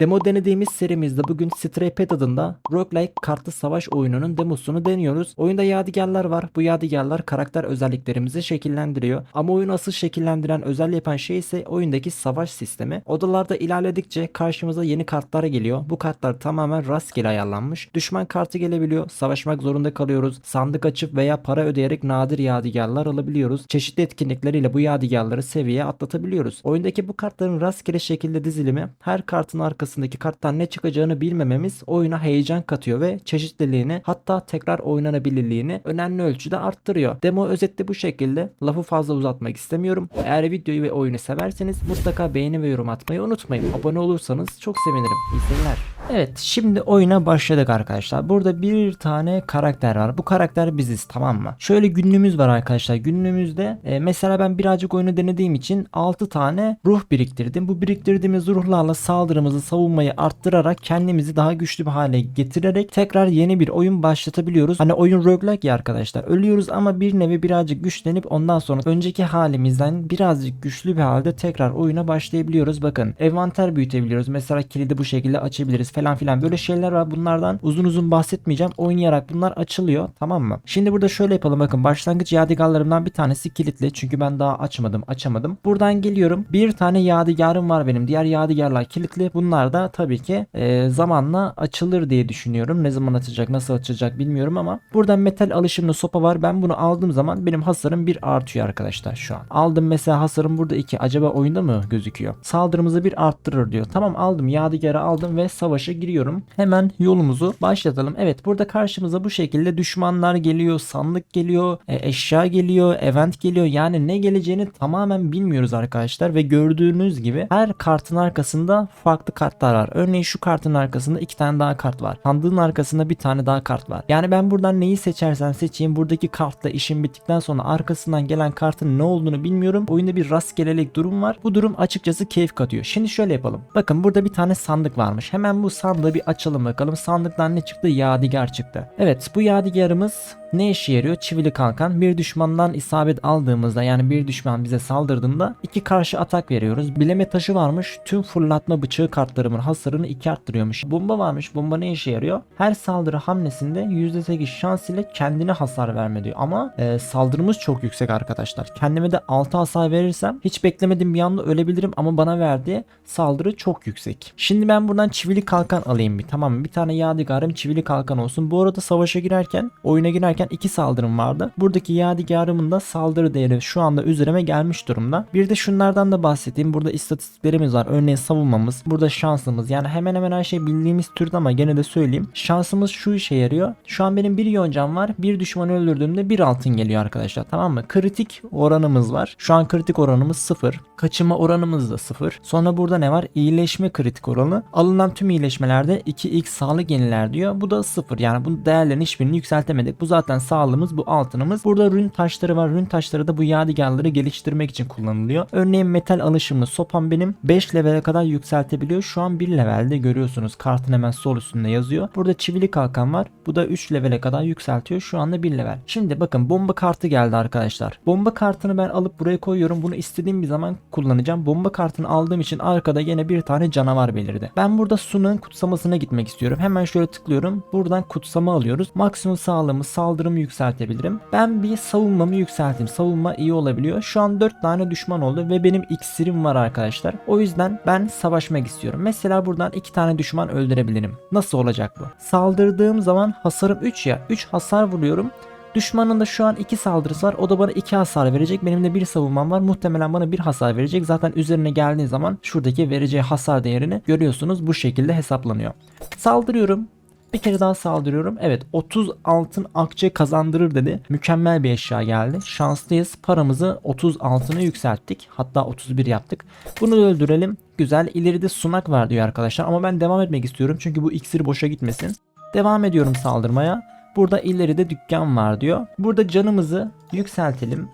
Demo denediğimiz serimizde bugün Stray adında roguelike kartlı savaş oyununun demosunu deniyoruz. Oyunda yadigarlar var. Bu yadigarlar karakter özelliklerimizi şekillendiriyor. Ama oyunu asıl şekillendiren özel yapan şey ise oyundaki savaş sistemi. Odalarda ilerledikçe karşımıza yeni kartlar geliyor. Bu kartlar tamamen rastgele ayarlanmış. Düşman kartı gelebiliyor. Savaşmak zorunda kalıyoruz. Sandık açıp veya para ödeyerek nadir yadigarlar alabiliyoruz. Çeşitli etkinlikleriyle bu yadigarları seviyeye atlatabiliyoruz. Oyundaki bu kartların rastgele şekilde dizilimi her kartın arkasındaki karttan ne çıkacağını bilmememiz oyuna heyecan katıyor ve çeşitliliğini hatta tekrar oynanabilirliğini önemli ölçüde arttırıyor. Demo özetle bu şekilde. Lafı fazla uzatmak istemiyorum. Eğer videoyu ve oyunu severseniz mutlaka beğeni ve yorum atmayı unutmayın. Abone olursanız çok sevinirim. İyi seyirler. Evet şimdi oyuna başladık arkadaşlar. Burada bir tane karakter var. Bu karakter biziz tamam mı? Şöyle günlüğümüz var arkadaşlar. Günlüğümüzde e, mesela ben birazcık oyunu denediğim için 6 tane ruh biriktirdim. Bu biriktirdiğimiz ruhlarla saldırımızı savunmayı arttırarak kendimizi daha güçlü bir hale getirerek tekrar yeni bir oyun başlatabiliyoruz. Hani oyun roguelike ya arkadaşlar. Ölüyoruz ama bir nevi birazcık güçlenip ondan sonra önceki halimizden birazcık güçlü bir halde tekrar oyuna başlayabiliyoruz. Bakın envanter büyütebiliyoruz. Mesela kilidi bu şekilde açabiliriz falan filan. Böyle şeyler var. Bunlardan uzun uzun bahsetmeyeceğim. Oynayarak bunlar açılıyor. Tamam mı? Şimdi burada şöyle yapalım. Bakın başlangıç yadigarlarımdan bir tanesi kilitli. Çünkü ben daha açmadım. Açamadım. Buradan geliyorum. Bir tane yadigarım var benim. Diğer yadigarlar kilitli. Bunlar da tabii ki e, zamanla açılır diye düşünüyorum. Ne zaman açacak, nasıl açacak bilmiyorum ama buradan metal alışımlı sopa var. Ben bunu aldığım zaman benim hasarım bir artıyor arkadaşlar şu an. Aldım mesela hasarım burada 2. Acaba oyunda mı gözüküyor? Saldırımızı bir arttırır diyor. Tamam aldım. Yadigarı aldım ve savaşa giriyorum. Hemen yolumuzu başlatalım. Evet burada karşımıza bu şekilde düşmanlar geliyor, sandık geliyor, e, eşya geliyor, event geliyor. Yani ne geleceğini tamamen bilmiyoruz arkadaşlar ve gördüğünüz gibi her kartın arkasında farklı kartlar var. Örneğin şu kartın arkasında iki tane daha kart var. Sandığın arkasında bir tane daha kart var. Yani ben buradan neyi seçersem seçeyim buradaki kartla işim bittikten sonra arkasından gelen kartın ne olduğunu bilmiyorum. Oyunda bir rastgelelik durum var. Bu durum açıkçası keyif katıyor. Şimdi şöyle yapalım. Bakın burada bir tane sandık varmış. Hemen bu sandığı bir açalım bakalım. Sandıktan ne çıktı? Yadigar çıktı. Evet bu yadigarımız ne işe yarıyor? Çivili kalkan. Bir düşmandan isabet aldığımızda yani bir düşman bize saldırdığında iki karşı atak veriyoruz. Bileme taşı varmış. Tüm fırlatma bıçağı kartlarımın hasarını iki arttırıyormuş. Bomba varmış. Bomba ne işe yarıyor? Her saldırı hamlesinde %8 şans ile kendine hasar verme diyor. Ama e, saldırımız çok yüksek arkadaşlar. Kendime de 6 hasar verirsem hiç beklemediğim bir anda ölebilirim ama bana verdiği saldırı çok yüksek. Şimdi ben buradan çivili kalkan alayım bir tamam mı? Bir tane yadigarım çivili kalkan olsun. Bu arada savaşa girerken, oyuna girerken iki saldırım vardı. Buradaki yadigarımın da saldırı değeri şu anda üzerime gelmiş durumda. Bir de şunlardan da bahsedeyim. Burada istatistiklerimiz var. Örneğin savunmamız, burada şansımız. Yani hemen hemen her şey bildiğimiz türde ama gene de söyleyeyim. Şansımız şu işe yarıyor. Şu an benim bir yoncam var. Bir düşmanı öldürdüğümde bir altın geliyor arkadaşlar. Tamam mı? Kritik oranımız var. Şu an kritik oranımız sıfır. Kaçınma oranımız da sıfır. Sonra burada ne var? İyileşme kritik oranı. Alınan tüm iyileşmelerde 2x sağlık yeniler diyor. Bu da sıfır. Yani bu değerlerin hiçbirini yükseltemedik. Bu zaten sağlığımız, bu altınımız. Burada rün taşları var. Rün taşları da bu yadigarları geliştirmek için kullanılıyor. Örneğin metal alışımlı sopam benim 5 levele kadar yükseltebiliyor. Şu an 1 levelde görüyorsunuz. Kartın hemen sol üstünde yazıyor. Burada çivili kalkan var. Bu da 3 levele kadar yükseltiyor. Şu anda 1 level. Şimdi bakın bomba kartı geldi arkadaşlar. Bomba kartını ben alıp buraya koyuyorum. Bunu istediğim bir zaman kullanacağım. Bomba kartını aldığım için arkada yine bir tane canavar belirdi. Ben burada Sun'un kutsamasına gitmek istiyorum. Hemen şöyle tıklıyorum. Buradan kutsama alıyoruz. Maksimum sağlığımı, saldırımı yükseltebilirim. Ben bir savunmamı yükselteyim. Savunma iyi olabiliyor. Şu an 4 tane düşman oldu ve benim iksirim var arkadaşlar. O yüzden ben savaşmak istiyorum. Mesela buradan 2 tane düşman öldürebilirim. Nasıl olacak bu? Saldırdığım zaman hasarım 3 ya. 3 hasar vuruyorum. Düşmanın da şu an 2 saldırısı var. O da bana 2 hasar verecek. Benim de bir savunmam var. Muhtemelen bana bir hasar verecek. Zaten üzerine geldiği zaman şuradaki vereceği hasar değerini görüyorsunuz. Bu şekilde hesaplanıyor. Saldırıyorum. Bir kere daha saldırıyorum. Evet 30 altın akçe kazandırır dedi. Mükemmel bir eşya geldi. Şanslıyız. Paramızı 30 altına yükselttik. Hatta 31 yaptık. Bunu öldürelim. Güzel. İleride sunak var diyor arkadaşlar. Ama ben devam etmek istiyorum. Çünkü bu iksir boşa gitmesin. Devam ediyorum saldırmaya. Burada ileride dükkan var diyor. Burada canımızı yükseltelim.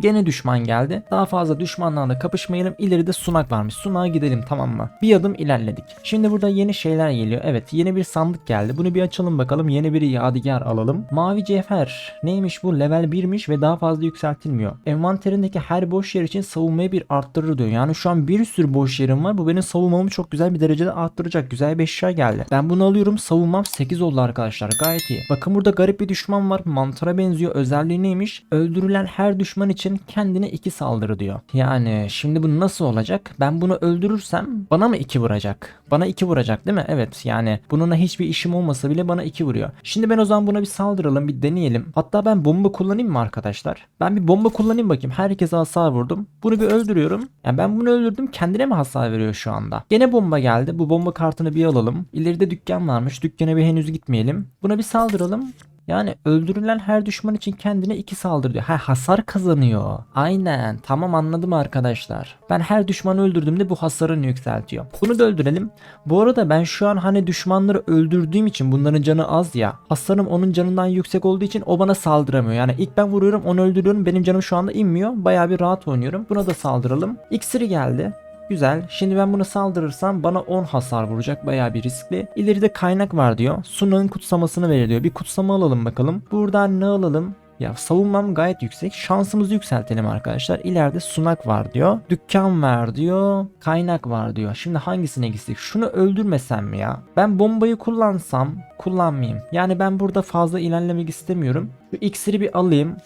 Gene düşman geldi. Daha fazla düşmanlarla kapışmayalım. İleride sunak varmış. Sunağa gidelim tamam mı? Bir adım ilerledik. Şimdi burada yeni şeyler geliyor. Evet yeni bir sandık geldi. Bunu bir açalım bakalım. Yeni bir yadigar alalım. Mavi cevher. Neymiş bu? Level 1'miş ve daha fazla yükseltilmiyor. Envanterindeki her boş yer için savunmayı bir arttırır diyor. Yani şu an bir sürü boş yerim var. Bu benim savunmamı çok güzel bir derecede arttıracak. Güzel bir eşya geldi. Ben bunu alıyorum. Savunmam 8 oldu arkadaşlar. Gayet iyi. Bakın burada garip bir düşman var. Mantara benziyor. Özelliği neymiş? Öldürülen her düşman için kendine 2 saldırı diyor. Yani şimdi bu nasıl olacak? Ben bunu öldürürsem bana mı 2 vuracak? Bana 2 vuracak değil mi? Evet yani bununla hiçbir işim olmasa bile bana 2 vuruyor. Şimdi ben o zaman buna bir saldıralım. Bir deneyelim. Hatta ben bomba kullanayım mı arkadaşlar? Ben bir bomba kullanayım bakayım. Herkese hasar vurdum. Bunu bir öldürüyorum. Yani ben bunu öldürdüm. Kendine mi hasar veriyor şu anda? Gene bomba geldi. Bu bomba kartını bir alalım. İleride dükkan varmış. Dükkana bir henüz gitmeyelim. Buna bir saldıralım. Yani öldürülen her düşman için kendine iki saldırı diyor. Ha hasar kazanıyor. Aynen. Tamam anladım arkadaşlar. Ben her düşmanı öldürdüğümde bu hasarını yükseltiyor. Bunu da öldürelim. Bu arada ben şu an hani düşmanları öldürdüğüm için bunların canı az ya. Hasarım onun canından yüksek olduğu için o bana saldıramıyor. Yani ilk ben vuruyorum onu öldürüyorum. Benim canım şu anda inmiyor. Bayağı bir rahat oynuyorum. Buna da saldıralım. İksiri geldi. Güzel. Şimdi ben bunu saldırırsam bana 10 hasar vuracak. Bayağı bir riskli. İleride kaynak var diyor. Sunağın kutsamasını veriyor. Bir kutsama alalım bakalım. Buradan ne alalım? Ya savunmam gayet yüksek. Şansımızı yükseltelim arkadaşlar. İleride sunak var diyor. Dükkan var diyor. Kaynak var diyor. Şimdi hangisine gitsek? Şunu öldürmesem mi ya? Ben bombayı kullansam kullanmayayım. Yani ben burada fazla ilerlemek istemiyorum. Şu iksiri bir alayım.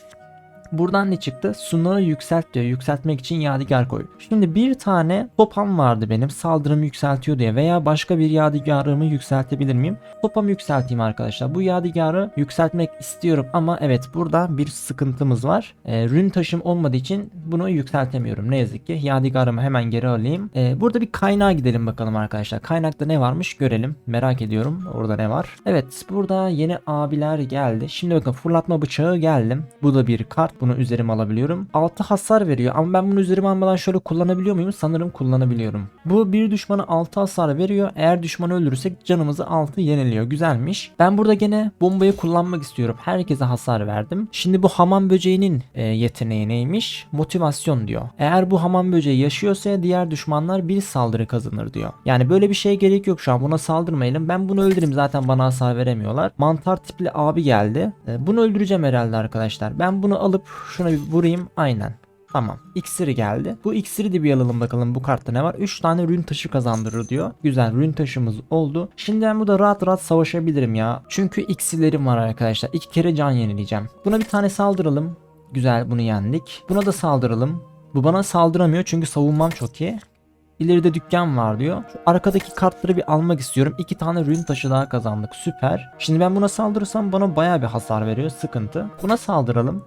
Buradan ne çıktı? Sunağı yükselt diyor. Yükseltmek için yadigar koy. Şimdi bir tane topam vardı benim. Saldırımı yükseltiyor diye. Veya başka bir yadigarımı yükseltebilir miyim? Topamı yükselteyim arkadaşlar. Bu yadigarı yükseltmek istiyorum ama evet burada bir sıkıntımız var. E, rün taşım olmadığı için bunu yükseltemiyorum. Ne yazık ki. Yadigarımı hemen geri alayım. E, burada bir kaynağa gidelim bakalım arkadaşlar. Kaynakta ne varmış görelim. Merak ediyorum. Orada ne var? Evet burada yeni abiler geldi. Şimdi bakın fırlatma bıçağı geldim. Bu da bir kart. Bunu üzerime alabiliyorum. 6 hasar veriyor ama ben bunu üzerime almadan şöyle kullanabiliyor muyum? Sanırım kullanabiliyorum. Bu bir düşmana 6 hasar veriyor. Eğer düşmanı öldürürsek canımızı 6 yeniliyor. Güzelmiş. Ben burada gene bombayı kullanmak istiyorum. Herkese hasar verdim. Şimdi bu hamam böceğinin e, yeteneği neymiş? Motivasyon diyor. Eğer bu hamam böceği yaşıyorsa diğer düşmanlar bir saldırı kazanır diyor. Yani böyle bir şeye gerek yok şu an. Buna saldırmayalım. Ben bunu öldüreyim zaten bana hasar veremiyorlar. Mantar tipli abi geldi. E, bunu öldüreceğim herhalde arkadaşlar. Ben bunu alıp şuna bir vurayım. Aynen. Tamam. İksiri geldi. Bu iksiri de bir alalım bakalım bu kartta ne var. 3 tane rün taşı kazandırır diyor. Güzel rün taşımız oldu. Şimdi ben burada rahat rahat savaşabilirim ya. Çünkü iksirlerim var arkadaşlar. İki kere can yenileyeceğim. Buna bir tane saldıralım. Güzel bunu yendik. Buna da saldıralım. Bu bana saldıramıyor çünkü savunmam çok iyi. İleride dükkan var diyor. Şu arkadaki kartları bir almak istiyorum. İki tane rün taşı daha kazandık. Süper. Şimdi ben buna saldırırsam bana baya bir hasar veriyor. Sıkıntı. Buna saldıralım.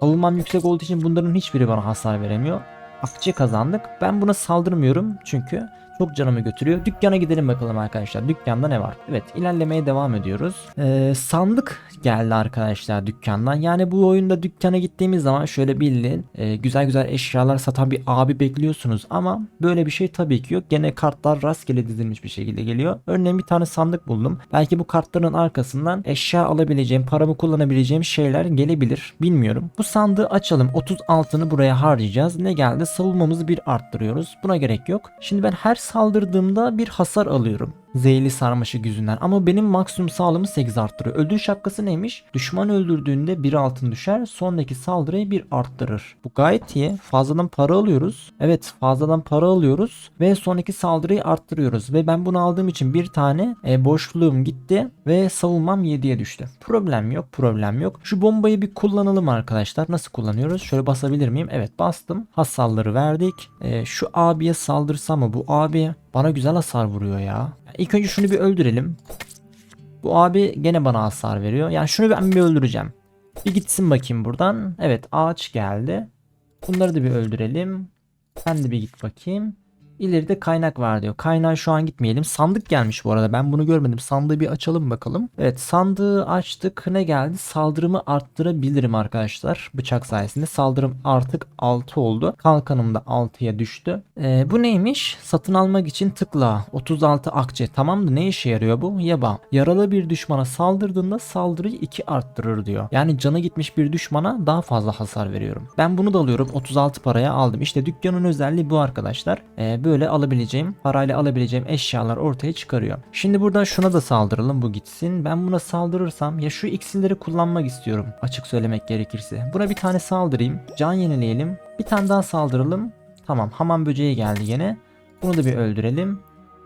Savunmam yüksek olduğu için bunların hiçbiri bana hasar veremiyor. Akçe kazandık. Ben buna saldırmıyorum çünkü çok canımı götürüyor. Dükkana gidelim bakalım arkadaşlar. Dükkanda ne var? Evet ilerlemeye devam ediyoruz. Ee, sandık geldi arkadaşlar dükkandan. Yani bu oyunda dükkana gittiğimiz zaman şöyle bildiğin e, güzel güzel eşyalar satan bir abi bekliyorsunuz. Ama böyle bir şey tabii ki yok. Gene kartlar rastgele dizilmiş bir şekilde geliyor. Örneğin bir tane sandık buldum. Belki bu kartların arkasından eşya alabileceğim, paramı kullanabileceğim şeyler gelebilir. Bilmiyorum. Bu sandığı açalım. 30 altını buraya harcayacağız. Ne geldi? Savunmamızı bir arttırıyoruz. Buna gerek yok. Şimdi ben her saldırdığımda bir hasar alıyorum. Zehirli sarmaşık yüzünden ama benim maksimum sağlığımı 8 arttırıyor. Ödül şapkası neymiş? Düşman öldürdüğünde bir altın düşer sonraki saldırıyı bir arttırır. Bu gayet iyi. Fazladan para alıyoruz. Evet fazladan para alıyoruz ve sonraki saldırıyı arttırıyoruz. Ve ben bunu aldığım için bir tane e, boşluğum gitti ve savunmam 7'ye düştü. Problem yok problem yok. Şu bombayı bir kullanalım arkadaşlar. Nasıl kullanıyoruz? Şöyle basabilir miyim? Evet bastım. Hasarları verdik. E, şu abiye saldırsam mı? Bu abi bana güzel hasar vuruyor ya. İlk önce şunu bir öldürelim. Bu abi gene bana hasar veriyor. Yani şunu ben bir öldüreceğim. Bir gitsin bakayım buradan. Evet ağaç geldi. Bunları da bir öldürelim. Sen de bir git bakayım. İleride kaynak var diyor. Kaynağa şu an gitmeyelim. Sandık gelmiş bu arada. Ben bunu görmedim. Sandığı bir açalım bakalım. Evet sandığı açtık. Ne geldi? Saldırımı arttırabilirim arkadaşlar. Bıçak sayesinde. Saldırım artık 6 oldu. Kalkanım da 6'ya düştü. Ee, bu neymiş? Satın almak için tıkla. 36 akçe. Tamam da ne işe yarıyor bu? Yaba. Yaralı bir düşmana saldırdığında saldırıyı 2 arttırır diyor. Yani canı gitmiş bir düşmana daha fazla hasar veriyorum. Ben bunu da alıyorum. 36 paraya aldım. İşte dükkanın özelliği bu arkadaşlar. Ee, böyle alabileceğim, parayla alabileceğim eşyalar ortaya çıkarıyor. Şimdi buradan şuna da saldıralım bu gitsin. Ben buna saldırırsam ya şu iksirleri kullanmak istiyorum. Açık söylemek gerekirse. Buna bir tane saldırayım. Can yenileyelim. Bir tane daha saldıralım. Tamam hamam böceği geldi yine. Bunu da bir öldürelim.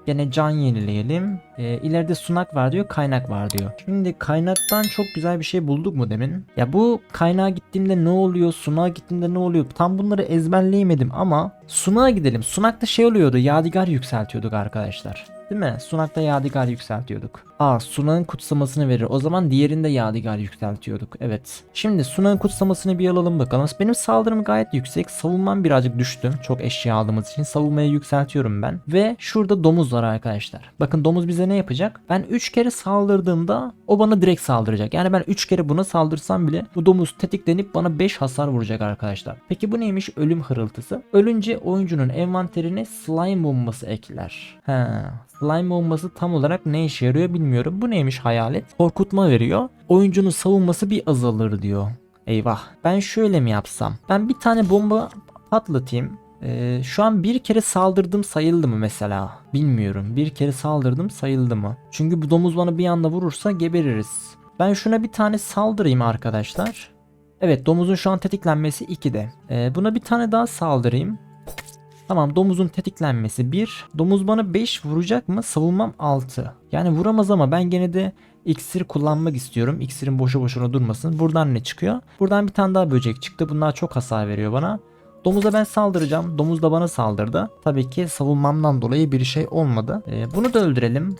Gene can yenileyelim. Ee, ileride sunak var diyor, kaynak var diyor. Şimdi kaynaktan çok güzel bir şey bulduk mu demin? Ya bu kaynağa gittiğimde ne oluyor, sunağa gittiğimde ne oluyor? Tam bunları ezberleyemedim ama sunağa gidelim. Sunakta şey oluyordu, yadigar yükseltiyorduk arkadaşlar. Değil mi? Sunakta yadigar yükseltiyorduk. Aa sunağın kutsamasını verir. O zaman diğerinde yadigar yükseltiyorduk. Evet. Şimdi sunağın kutsamasını bir alalım bakalım. Benim saldırım gayet yüksek. Savunmam birazcık düştü. Çok eşya aldığımız için savunmayı yükseltiyorum ben. Ve şurada domuz var arkadaşlar. Bakın domuz bize ne yapacak? Ben 3 kere saldırdığımda o bana direkt saldıracak. Yani ben 3 kere buna saldırsam bile bu domuz tetiklenip bana 5 hasar vuracak arkadaşlar. Peki bu neymiş? Ölüm hırıltısı. Ölünce oyuncunun envanterine slime bombası ekler. He. Slime bombası tam olarak ne işe yarıyor bilmiyorum. Bu neymiş hayalet? Korkutma veriyor. Oyuncunun savunması bir azalır diyor. Eyvah. Ben şöyle mi yapsam? Ben bir tane bomba patlatayım. Ee, şu an bir kere saldırdım sayıldı mı mesela? Bilmiyorum. Bir kere saldırdım sayıldı mı? Çünkü bu domuz bana bir anda vurursa gebeririz. Ben şuna bir tane saldırayım arkadaşlar. Evet domuzun şu an tetiklenmesi 2'de. Ee, buna bir tane daha saldırayım. Tamam domuzun tetiklenmesi 1. Domuz bana 5 vuracak mı? Savunmam 6. Yani vuramaz ama ben gene de iksir kullanmak istiyorum. İksirin boşu boşuna durmasın. Buradan ne çıkıyor? Buradan bir tane daha böcek çıktı. Bunlar çok hasar veriyor bana. Domuza ben saldıracağım. Domuz da bana saldırdı. Tabii ki savunmamdan dolayı bir şey olmadı. Ee, bunu da öldürelim.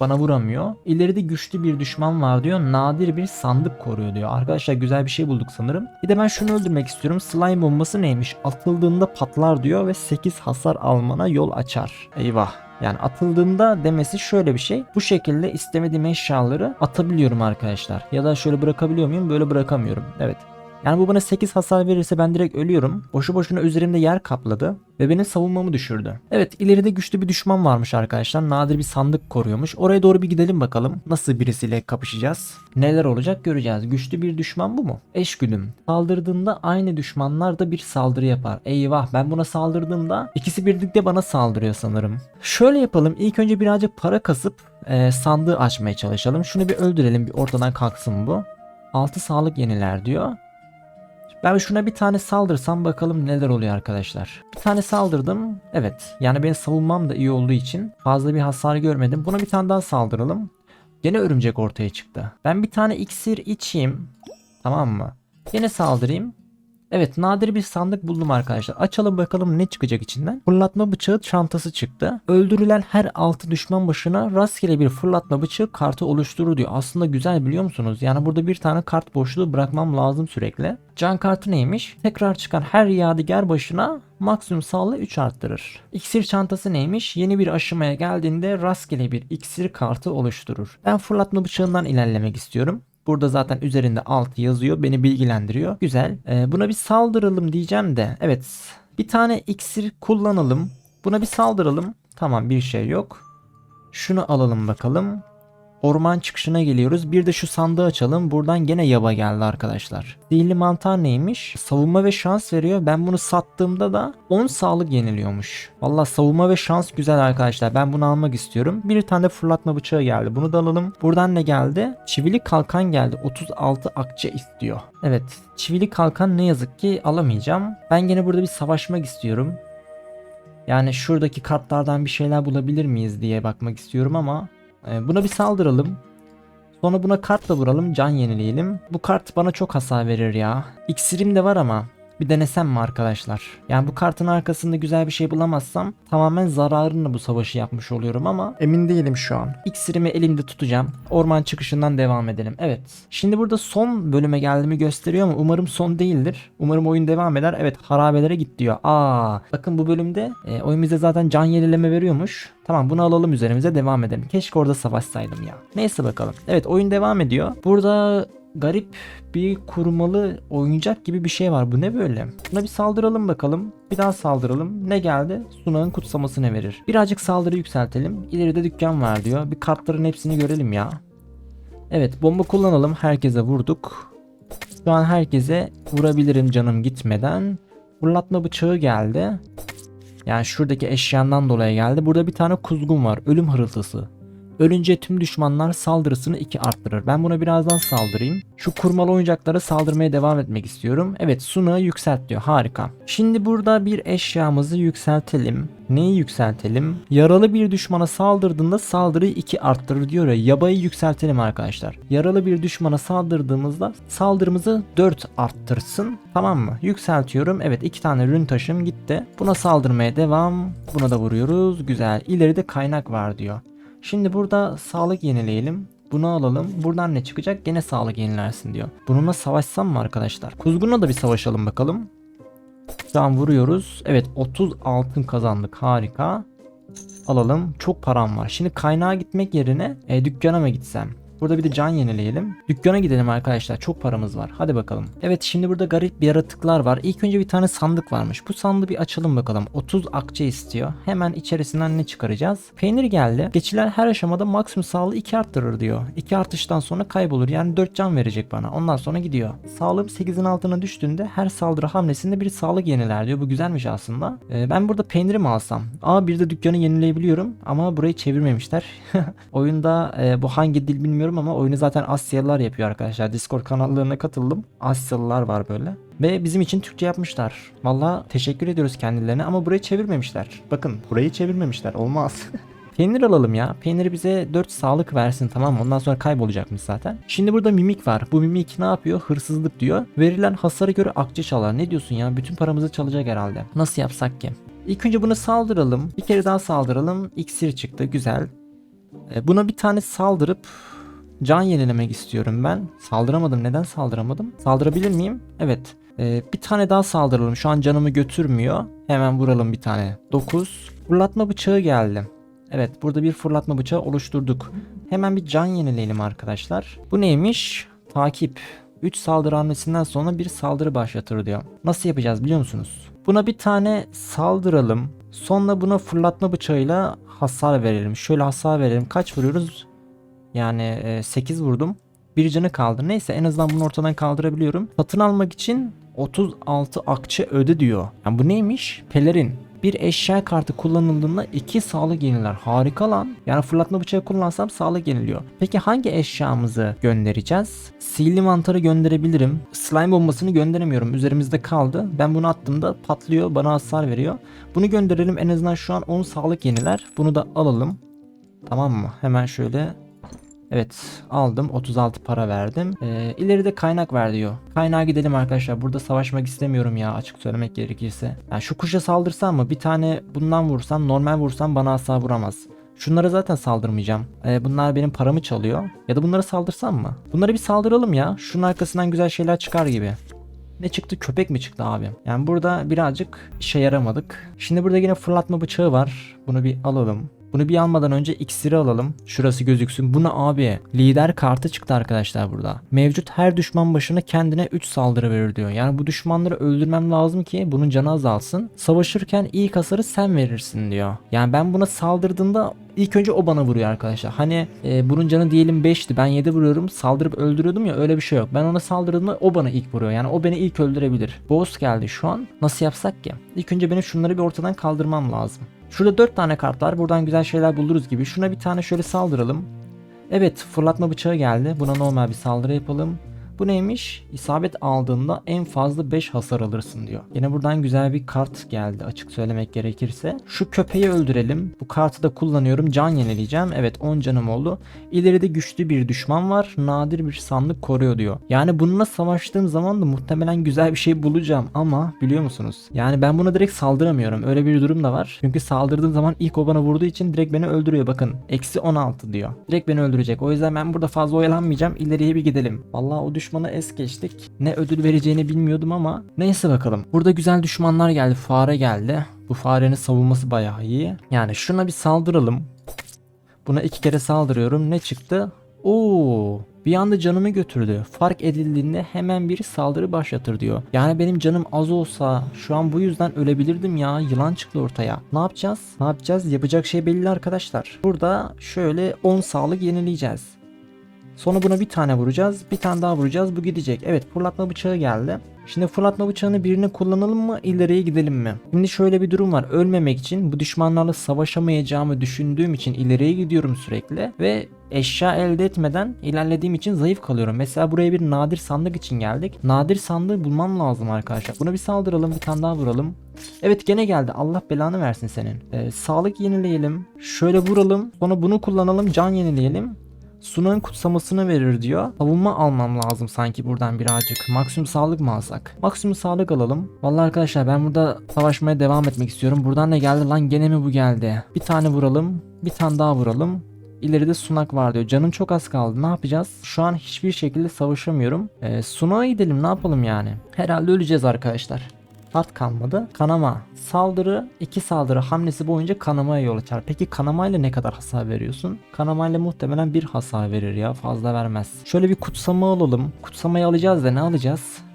Bana vuramıyor. İleride güçlü bir düşman var diyor. Nadir bir sandık koruyor diyor. Arkadaşlar güzel bir şey bulduk sanırım. Bir de ben şunu öldürmek istiyorum. Slime bombası neymiş? Atıldığında patlar diyor ve 8 hasar almana yol açar. Eyvah. Yani atıldığında demesi şöyle bir şey. Bu şekilde istemediğim eşyaları atabiliyorum arkadaşlar. Ya da şöyle bırakabiliyor muyum? Böyle bırakamıyorum. Evet. Yani bu bana 8 hasar verirse ben direkt ölüyorum. Boşu boşuna üzerimde yer kapladı ve benim savunmamı düşürdü. Evet ileride güçlü bir düşman varmış arkadaşlar. Nadir bir sandık koruyormuş. Oraya doğru bir gidelim bakalım. Nasıl birisiyle kapışacağız? Neler olacak göreceğiz. Güçlü bir düşman bu mu? Eşgüdüm. Saldırdığında aynı düşmanlar da bir saldırı yapar. Eyvah ben buna saldırdığımda ikisi birlikte bana saldırıyor sanırım. Şöyle yapalım. İlk önce birazcık para kasıp e, sandığı açmaya çalışalım. Şunu bir öldürelim. Bir ortadan kalksın bu. 6 sağlık yeniler diyor. Ben şuna bir tane saldırsam bakalım neler oluyor arkadaşlar. Bir tane saldırdım. Evet. Yani benim savunmam da iyi olduğu için fazla bir hasar görmedim. Buna bir tane daha saldıralım. Gene örümcek ortaya çıktı. Ben bir tane iksir içeyim. Tamam mı? Gene saldırayım. Evet nadir bir sandık buldum arkadaşlar. Açalım bakalım ne çıkacak içinden. Fırlatma bıçağı çantası çıktı. Öldürülen her 6 düşman başına rastgele bir fırlatma bıçağı kartı oluşturur diyor. Aslında güzel biliyor musunuz? Yani burada bir tane kart boşluğu bırakmam lazım sürekli. Can kartı neymiş? Tekrar çıkan her yadigar başına maksimum sağlığı 3 arttırır. İksir çantası neymiş? Yeni bir aşamaya geldiğinde rastgele bir iksir kartı oluşturur. Ben fırlatma bıçağından ilerlemek istiyorum. Burada zaten üzerinde alt yazıyor. Beni bilgilendiriyor. Güzel. Ee, buna bir saldıralım diyeceğim de. Evet. Bir tane iksir kullanalım. Buna bir saldıralım. Tamam bir şey yok. Şunu alalım bakalım. Orman çıkışına geliyoruz. Bir de şu sandığı açalım. Buradan gene yaba geldi arkadaşlar. Sihirli mantar neymiş? Savunma ve şans veriyor. Ben bunu sattığımda da 10 sağlık yeniliyormuş. Valla savunma ve şans güzel arkadaşlar. Ben bunu almak istiyorum. Bir tane fırlatma bıçağı geldi. Bunu da alalım. Buradan ne geldi? Çivili kalkan geldi. 36 akçe istiyor. Evet. Çivili kalkan ne yazık ki alamayacağım. Ben gene burada bir savaşmak istiyorum. Yani şuradaki kartlardan bir şeyler bulabilir miyiz diye bakmak istiyorum ama Buna bir saldıralım. Sonra buna kartla vuralım. Can yenileyelim. Bu kart bana çok hasar verir ya. İksirim de var ama. Bir denesem mi arkadaşlar? Yani bu kartın arkasında güzel bir şey bulamazsam tamamen zararını bu savaşı yapmış oluyorum ama emin değilim şu an. İksirimi elimde tutacağım. Orman çıkışından devam edelim. Evet. Şimdi burada son bölüme geldiğimi gösteriyor ama umarım son değildir. Umarım oyun devam eder. Evet harabelere git diyor. Aa, bakın bu bölümde e, oyun bize zaten can yenileme veriyormuş. Tamam bunu alalım üzerimize devam edelim. Keşke orada savaşsaydım ya. Neyse bakalım. Evet oyun devam ediyor. Burada garip bir kurmalı oyuncak gibi bir şey var. Bu ne böyle? Buna bir saldıralım bakalım. Bir daha saldıralım. Ne geldi? Sunağın kutsamasını verir. Birazcık saldırı yükseltelim. İleride dükkan var diyor. Bir kartların hepsini görelim ya. Evet bomba kullanalım. Herkese vurduk. Şu an herkese vurabilirim canım gitmeden. Fırlatma bıçağı geldi. Yani şuradaki eşyandan dolayı geldi. Burada bir tane kuzgun var. Ölüm hırıltısı. Ölünce tüm düşmanlar saldırısını 2 arttırır. Ben buna birazdan saldırayım. Şu kurmalı oyuncaklara saldırmaya devam etmek istiyorum. Evet sunağı yükselt diyor. Harika. Şimdi burada bir eşyamızı yükseltelim. Neyi yükseltelim? Yaralı bir düşmana saldırdığında saldırıyı 2 arttırır diyor ya. Yabayı yükseltelim arkadaşlar. Yaralı bir düşmana saldırdığımızda saldırımızı 4 arttırsın. Tamam mı? Yükseltiyorum. Evet 2 tane rün taşım gitti. Buna saldırmaya devam. Buna da vuruyoruz. Güzel. İleride kaynak var diyor. Şimdi burada sağlık yenileyelim. Bunu alalım. Buradan ne çıkacak? Gene sağlık yenilersin diyor. Bununla savaşsam mı arkadaşlar? Kuzgun'la da bir savaşalım bakalım. Şu an vuruyoruz. Evet 30 altın kazandık. Harika. Alalım. Çok param var. Şimdi kaynağa gitmek yerine e, dükkana mı gitsem? Burada bir de can yenileyelim. Dükkana gidelim arkadaşlar. Çok paramız var. Hadi bakalım. Evet şimdi burada garip bir yaratıklar var. İlk önce bir tane sandık varmış. Bu sandığı bir açalım bakalım. 30 akçe istiyor. Hemen içerisinden ne çıkaracağız? Peynir geldi. Geçilen her aşamada maksimum sağlığı 2 arttırır diyor. 2 artıştan sonra kaybolur. Yani 4 can verecek bana. Ondan sonra gidiyor. Sağlığım 8'in altına düştüğünde her saldırı hamlesinde bir sağlık yeniler diyor. Bu güzelmiş aslında. Ee, ben burada peyniri mi alsam? Aa bir de dükkanı yenileyebiliyorum. Ama burayı çevirmemişler. Oyunda e, bu hangi dil bilmiyorum ama oyunu zaten Asyalılar yapıyor arkadaşlar. Discord kanallarına katıldım. Asyalılar var böyle. Ve bizim için Türkçe yapmışlar. Valla teşekkür ediyoruz kendilerine ama burayı çevirmemişler. Bakın burayı çevirmemişler. Olmaz. Peynir alalım ya. Peyniri bize 4 sağlık versin tamam mı? Ondan sonra kaybolacakmış zaten. Şimdi burada mimik var. Bu mimik ne yapıyor? Hırsızlık diyor. Verilen hasara göre akçe çalar. Ne diyorsun ya? Bütün paramızı çalacak herhalde. Nasıl yapsak ki? İlk önce bunu saldıralım. Bir kere daha saldıralım. İksir çıktı. Güzel. E, Buna bir tane saldırıp can yenilemek istiyorum ben. Saldıramadım. Neden saldıramadım? Saldırabilir miyim? Evet. Ee, bir tane daha saldıralım. Şu an canımı götürmüyor. Hemen vuralım bir tane. 9. Fırlatma bıçağı geldi. Evet burada bir fırlatma bıçağı oluşturduk. Hemen bir can yenileyelim arkadaşlar. Bu neymiş? Takip. 3 saldırı hamlesinden sonra bir saldırı başlatır diyor. Nasıl yapacağız biliyor musunuz? Buna bir tane saldıralım. Sonra buna fırlatma bıçağıyla hasar verelim. Şöyle hasar verelim. Kaç vuruyoruz? Yani e, 8 vurdum. Bir canı kaldı. Neyse en azından bunu ortadan kaldırabiliyorum. Satın almak için 36 akçe öde diyor. Yani bu neymiş? Pelerin. Bir eşya kartı kullanıldığında 2 sağlık yeniler. Harika lan. Yani fırlatma bıçağı kullansam sağlık yeniliyor. Peki hangi eşyamızı göndereceğiz? Sihirli mantarı gönderebilirim. Slime bombasını gönderemiyorum. Üzerimizde kaldı. Ben bunu attığımda patlıyor. Bana hasar veriyor. Bunu gönderelim. En azından şu an 10 sağlık yeniler. Bunu da alalım. Tamam mı? Hemen şöyle Evet aldım 36 para verdim. Ee, ileride kaynak ver diyor. Kaynağa gidelim arkadaşlar. Burada savaşmak istemiyorum ya açık söylemek gerekirse. Yani şu kuşa saldırsam mı? Bir tane bundan vursam normal vursam bana asla vuramaz. Şunlara zaten saldırmayacağım. Ee, bunlar benim paramı çalıyor. Ya da bunlara saldırsam mı? Bunlara bir saldıralım ya. Şunun arkasından güzel şeyler çıkar gibi. Ne çıktı? Köpek mi çıktı abi? Yani burada birazcık işe yaramadık. Şimdi burada yine fırlatma bıçağı var. Bunu bir alalım. Bunu bir almadan önce iksiri alalım. Şurası gözüksün. Buna abi lider kartı çıktı arkadaşlar burada. Mevcut her düşman başına kendine 3 saldırı verir diyor. Yani bu düşmanları öldürmem lazım ki bunun canı azalsın. Savaşırken ilk hasarı sen verirsin diyor. Yani ben buna saldırdığımda ilk önce o bana vuruyor arkadaşlar. Hani e, bunun canı diyelim 5'ti. Ben 7 vuruyorum. Saldırıp öldürüyordum ya öyle bir şey yok. Ben ona saldırdığımda o bana ilk vuruyor. Yani o beni ilk öldürebilir. Boss geldi şu an. Nasıl yapsak ki? İlk önce benim şunları bir ortadan kaldırmam lazım. Şurada 4 tane kart var. Buradan güzel şeyler buluruz gibi. Şuna bir tane şöyle saldıralım. Evet fırlatma bıçağı geldi. Buna normal bir saldırı yapalım. Bu neymiş? İsabet aldığında en fazla 5 hasar alırsın diyor. Yine buradan güzel bir kart geldi açık söylemek gerekirse. Şu köpeği öldürelim. Bu kartı da kullanıyorum. Can yenileyeceğim. Evet 10 canım oldu. İleride güçlü bir düşman var. Nadir bir sandık koruyor diyor. Yani bununla savaştığım zaman da muhtemelen güzel bir şey bulacağım ama biliyor musunuz? Yani ben buna direkt saldıramıyorum. Öyle bir durum da var. Çünkü saldırdığım zaman ilk o bana vurduğu için direkt beni öldürüyor. Bakın eksi 16 diyor. Direkt beni öldürecek. O yüzden ben burada fazla oyalanmayacağım. İleriye bir gidelim. Vallahi o düşmana es geçtik. Ne ödül vereceğini bilmiyordum ama neyse bakalım. Burada güzel düşmanlar geldi. Fare geldi. Bu farenin savunması bayağı iyi. Yani şuna bir saldıralım. Buna iki kere saldırıyorum. Ne çıktı? Oo, bir anda canımı götürdü. Fark edildiğinde hemen bir saldırı başlatır diyor. Yani benim canım az olsa şu an bu yüzden ölebilirdim ya. Yılan çıktı ortaya. Ne yapacağız? Ne yapacağız? Yapacak şey belli arkadaşlar. Burada şöyle 10 sağlık yenileyeceğiz. Sonra buna bir tane vuracağız. Bir tane daha vuracağız. Bu gidecek. Evet fırlatma bıçağı geldi. Şimdi fırlatma bıçağını birine kullanalım mı ileriye gidelim mi? Şimdi şöyle bir durum var. Ölmemek için bu düşmanlarla savaşamayacağımı düşündüğüm için ileriye gidiyorum sürekli. Ve eşya elde etmeden ilerlediğim için zayıf kalıyorum. Mesela buraya bir nadir sandık için geldik. Nadir sandığı bulmam lazım arkadaşlar. Buna bir saldıralım bir tane daha vuralım. Evet gene geldi. Allah belanı versin senin. Ee, sağlık yenileyelim. Şöyle vuralım. Sonra bunu kullanalım. Can yenileyelim. Sunağın kutsamasını verir diyor. Savunma almam lazım sanki buradan birazcık. Maksimum sağlık mı alsak? Maksimum sağlık alalım. Vallahi arkadaşlar ben burada savaşmaya devam etmek istiyorum. Buradan ne geldi lan gene mi bu geldi? Bir tane vuralım. Bir tane daha vuralım. İleride sunak var diyor. Canım çok az kaldı. Ne yapacağız? Şu an hiçbir şekilde savaşamıyorum. Ee, sunağa gidelim ne yapalım yani? Herhalde öleceğiz arkadaşlar. Kart kalmadı. Kanama. Saldırı iki saldırı hamlesi boyunca kanamaya yol açar. Peki kanamayla ne kadar hasar veriyorsun? Kanamayla muhtemelen bir hasar verir ya. Fazla vermez. Şöyle bir kutsama alalım. Kutsamayı alacağız da ne alacağız?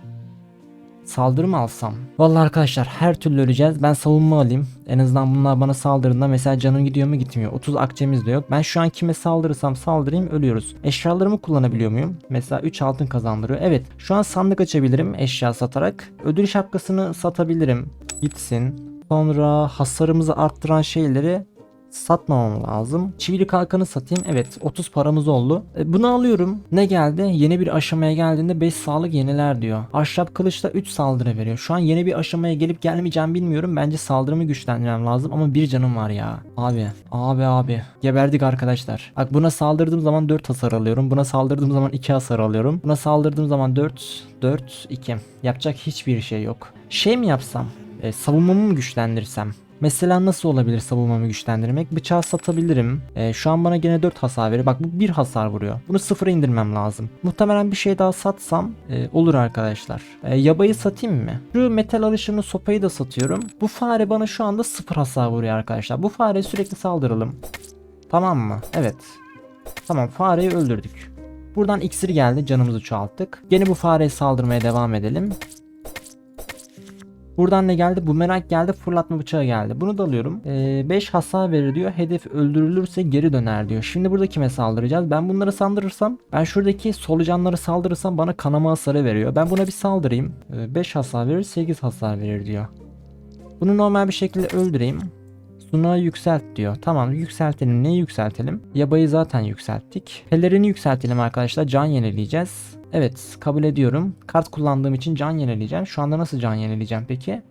Saldırı mı alsam? Vallahi arkadaşlar her türlü öleceğiz. Ben savunma alayım. En azından bunlar bana saldırdığında mesela canım gidiyor mu gitmiyor. 30 akçemiz de yok. Ben şu an kime saldırırsam saldırayım ölüyoruz. Eşyalarımı kullanabiliyor muyum? Mesela 3 altın kazandırıyor. Evet şu an sandık açabilirim eşya satarak. Ödül şapkasını satabilirim. Gitsin. Sonra hasarımızı arttıran şeyleri satmamam lazım. Çivili kalkanı satayım. Evet 30 paramız oldu. E, bunu alıyorum. Ne geldi? Yeni bir aşamaya geldiğinde 5 sağlık yeniler diyor. Ahşap kılıçla 3 saldırı veriyor. Şu an yeni bir aşamaya gelip gelmeyeceğim bilmiyorum. Bence saldırımı güçlendirmem lazım ama bir canım var ya. Abi, abi abi. Geberdik arkadaşlar. Bak buna saldırdığım zaman 4 hasar alıyorum. Buna saldırdığım zaman 2 hasar alıyorum. Buna saldırdığım zaman 4, 4, 2. Yapacak hiçbir şey yok. Şey mi yapsam? E, savunmamı mı güçlendirsem? Mesela nasıl olabilir savunmamı güçlendirmek? Bıçağı satabilirim. Ee, şu an bana gene 4 hasar veriyor. Bak bu 1 hasar vuruyor. Bunu sıfıra indirmem lazım. Muhtemelen bir şey daha satsam e, olur arkadaşlar. E, yabayı satayım mı? Şu metal alışımlı sopayı da satıyorum. Bu fare bana şu anda 0 hasar vuruyor arkadaşlar. Bu fareye sürekli saldıralım. Tamam mı? Evet. Tamam fareyi öldürdük. Buradan iksir geldi. Canımızı çoğalttık. Gene bu fareye saldırmaya devam edelim. Buradan ne geldi? Bumerang geldi. Fırlatma bıçağı geldi. Bunu da alıyorum. 5 hasar verir diyor. Hedef öldürülürse geri döner diyor. Şimdi burada kime saldıracağız? Ben bunları saldırırsam ben şuradaki solucanları saldırırsam bana kanama hasarı veriyor. Ben buna bir saldırayım. 5 hasar verir 8 hasar verir diyor. Bunu normal bir şekilde öldüreyim. Sunağı yükselt diyor. Tamam yükseltelim. Neyi yükseltelim? Yabayı zaten yükselttik. Pelerini yükseltelim arkadaşlar. Can yenileyeceğiz. Evet kabul ediyorum. Kart kullandığım için can yenileyeceğim. Şu anda nasıl can yenileyeceğim peki?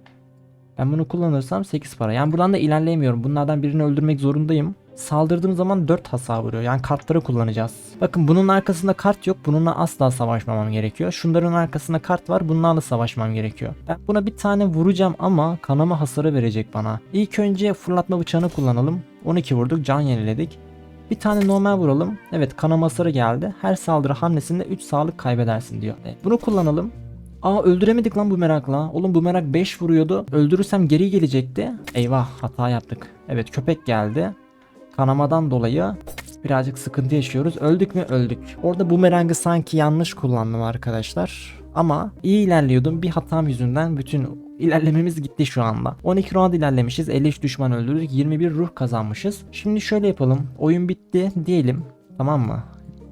Ben bunu kullanırsam 8 para. Yani buradan da ilerleyemiyorum. Bunlardan birini öldürmek zorundayım. Saldırdığım zaman 4 hasar vuruyor. Yani kartları kullanacağız. Bakın bunun arkasında kart yok. Bununla asla savaşmamam gerekiyor. Şunların arkasında kart var. Bunlarla savaşmam gerekiyor. Ben buna bir tane vuracağım ama kanama hasarı verecek bana. İlk önce fırlatma bıçağını kullanalım. 12 vurduk. Can yeniledik. Bir tane normal vuralım. Evet kanama hasarı geldi. Her saldırı hamlesinde 3 sağlık kaybedersin diyor. Evet, bunu kullanalım. Aa öldüremedik lan bu merakla. Oğlum bu merak 5 vuruyordu. Öldürürsem geri gelecekti. Eyvah hata yaptık. Evet köpek geldi. Kanamadan dolayı birazcık sıkıntı yaşıyoruz. Öldük mü? Öldük. Orada bumerangı sanki yanlış kullandım arkadaşlar. Ama iyi ilerliyordum. Bir hatam yüzünden bütün ilerlememiz gitti şu anda. 12 round ilerlemişiz. 53 düşman öldürdük. 21 ruh kazanmışız. Şimdi şöyle yapalım. Oyun bitti diyelim. Tamam mı?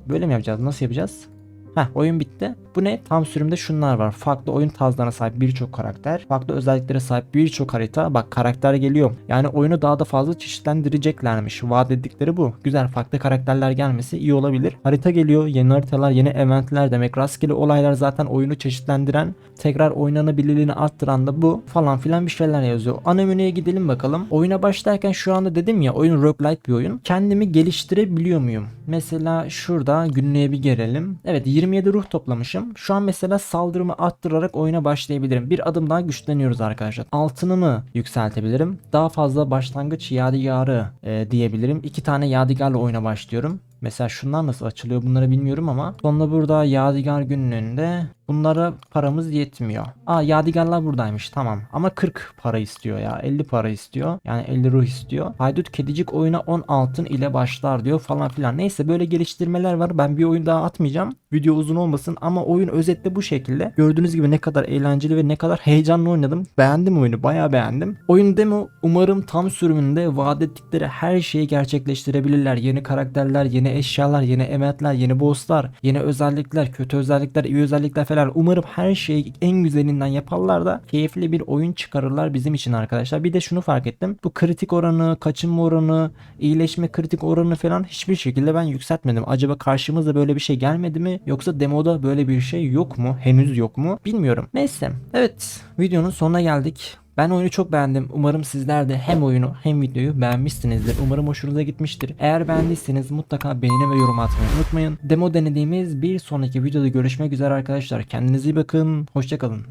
Böyle mi yapacağız? Nasıl yapacağız? Heh oyun bitti. Bu ne? Tam sürümde şunlar var. Farklı oyun tarzlarına sahip birçok karakter. Farklı özelliklere sahip birçok harita. Bak karakter geliyor. Yani oyunu daha da fazla çeşitlendireceklermiş. Vaat ettikleri bu. Güzel farklı karakterler gelmesi iyi olabilir. Harita geliyor. Yeni haritalar, yeni eventler demek. Rastgele olaylar zaten oyunu çeşitlendiren, tekrar oynanabilirliğini arttıran da bu falan filan bir şeyler yazıyor. Ana menüye gidelim bakalım. Oyuna başlarken şu anda dedim ya oyun roguelike bir oyun. Kendimi geliştirebiliyor muyum? Mesela şurada günlüğe bir gelelim. Evet 27 ruh toplamışım. Şu an mesela saldırımı arttırarak oyuna başlayabilirim. Bir adım daha güçleniyoruz arkadaşlar. Altınımı yükseltebilirim. Daha fazla başlangıç yadigarı e, diyebilirim. İki tane yadigarla oyuna başlıyorum. Mesela şunlar nasıl açılıyor bunları bilmiyorum ama sonra burada yadigar günlüğünde bunlara paramız yetmiyor. Aa yadigarlar buradaymış tamam ama 40 para istiyor ya 50 para istiyor yani 50 ruh istiyor. Haydut kedicik oyuna 10 altın ile başlar diyor falan filan. Neyse böyle geliştirmeler var ben bir oyun daha atmayacağım. Video uzun olmasın ama oyun özetle bu şekilde. Gördüğünüz gibi ne kadar eğlenceli ve ne kadar heyecanlı oynadım. Beğendim oyunu bayağı beğendim. Oyun demo umarım tam sürümünde vaat ettikleri her şeyi gerçekleştirebilirler. Yeni karakterler, yeni eşyalar, yeni emetler, yeni bosslar, yeni özellikler, kötü özellikler, iyi özellikler falan. Umarım her şeyi en güzelinden yaparlar da keyifli bir oyun çıkarırlar bizim için arkadaşlar. Bir de şunu fark ettim. Bu kritik oranı, kaçınma oranı, iyileşme kritik oranı falan hiçbir şekilde ben yükseltmedim. Acaba karşımıza böyle bir şey gelmedi mi? Yoksa demoda böyle bir şey yok mu? Henüz yok mu? Bilmiyorum. Neyse. Evet. Videonun sonuna geldik. Ben oyunu çok beğendim. Umarım sizler de hem oyunu hem videoyu beğenmişsinizdir. Umarım hoşunuza gitmiştir. Eğer beğendiyseniz mutlaka beğeni ve yorum atmayı unutmayın. Demo denediğimiz bir sonraki videoda görüşmek üzere arkadaşlar. Kendinize iyi bakın. Hoşçakalın.